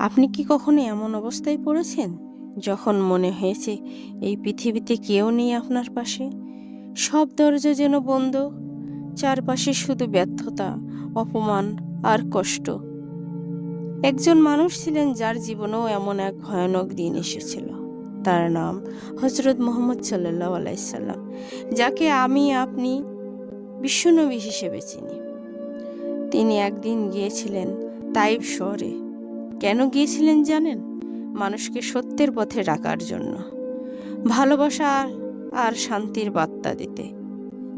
আপনি কি কখনো এমন অবস্থায় পড়েছেন যখন মনে হয়েছে এই পৃথিবীতে কেউ নেই আপনার পাশে? সব দরজা যেন বন্ধ, চারপাশে শুধু ব্যর্থতা, অপমান আর কষ্ট। একজন মানুষ ছিলেন যার জীবনেও এমন এক ভয়ানক দিন এসেছিল। তার নাম হজরত মোহাম্মদ সাল্লাহ আলাইসাল্লাম যাকে আমি, আপনি বিশ্বনবী হিসেবে চিনি। তিনি একদিন গিয়েছিলেন তাইব শহরে। কেন গিয়েছিলেন জানেন? মানুষকে সত্যের পথে ডাকার জন্য। ভালোবাসা আর- শান্তির বার্তা দিতে।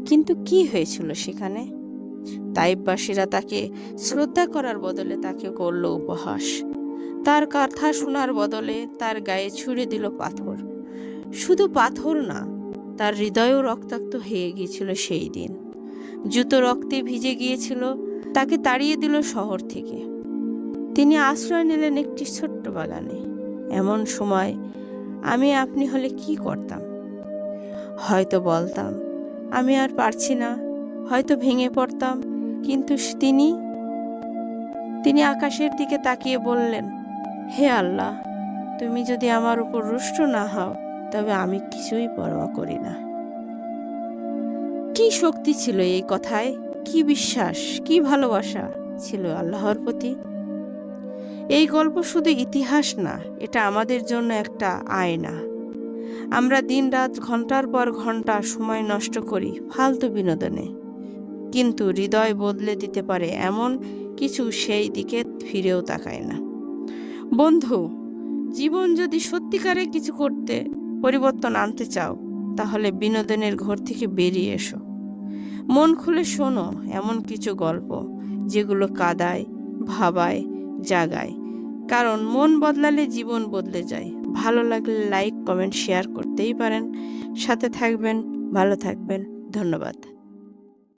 কিন্তু কি হয়েছিল সেখানে? তাইববাসীরা তাকে শ্রদ্ধা করার বদলে তাকে করল উপহাস। তার কথা শোনার বদলে তার গায়ে ছুড়ে দিল পাথর। শুধু পাথর না, তার হৃদয়ও রক্তাক্ত হয়ে গিয়েছিল সেই দিন। জুতো রক্তে ভিজে গিয়েছিল, তাকে তাড়িয়ে দিল শহর থেকে। তিনি আশ্রয় নিলেন একটি ছোট্ট বাগানে। এমন সময় আমি আপনি হলে কি করতাম? হয়তো বলতাম, আমি আর পারছি না। হয়তো ভেঙে পড়তাম। কিন্তু তিনি তিনি আকাশের দিকে তাকিয়ে বললেন, হে আল্লাহ, তুমি যদি আমার উপর রুষ্ট না হও, তবে আমি কিছুই পরোয়া করি না। কি শক্তি ছিল এই কথায়? কি বিশ্বাস? কি ভালোবাসা ছিল আল্লাহর প্রতি? এই গল্প শুধু ইতিহাস না, এটা আমাদের জন্য একটা আয়না। আমরা দিনরাত ঘণ্টার পর ঘণ্টা সময় নষ্ট করি ফালতু বিনোদনে। কিন্তু হৃদয় বদলে দিতে পারে এমন কিছু সেই দিকে ফিরেও তাকায় না। বন্ধু, জীবন যদি সত্যিকারে কিছু করতে পরিবর্তন আনতে চাও, তাহলে বিনোদনের ঘর থেকে বেরিয়ে এসো। মন খুলে শোনো এমন কিছু গল্প, যেগুলো কাদায়, ভাবায় জাগায়। কারণ মন বদলালে জীবন বদলে যায়। ভালো লাগলে লাইক কমেন্ট শেয়ার করতেই পারেন। সাথে থাকবেন, ভালো থাকবেন। ধন্যবাদ।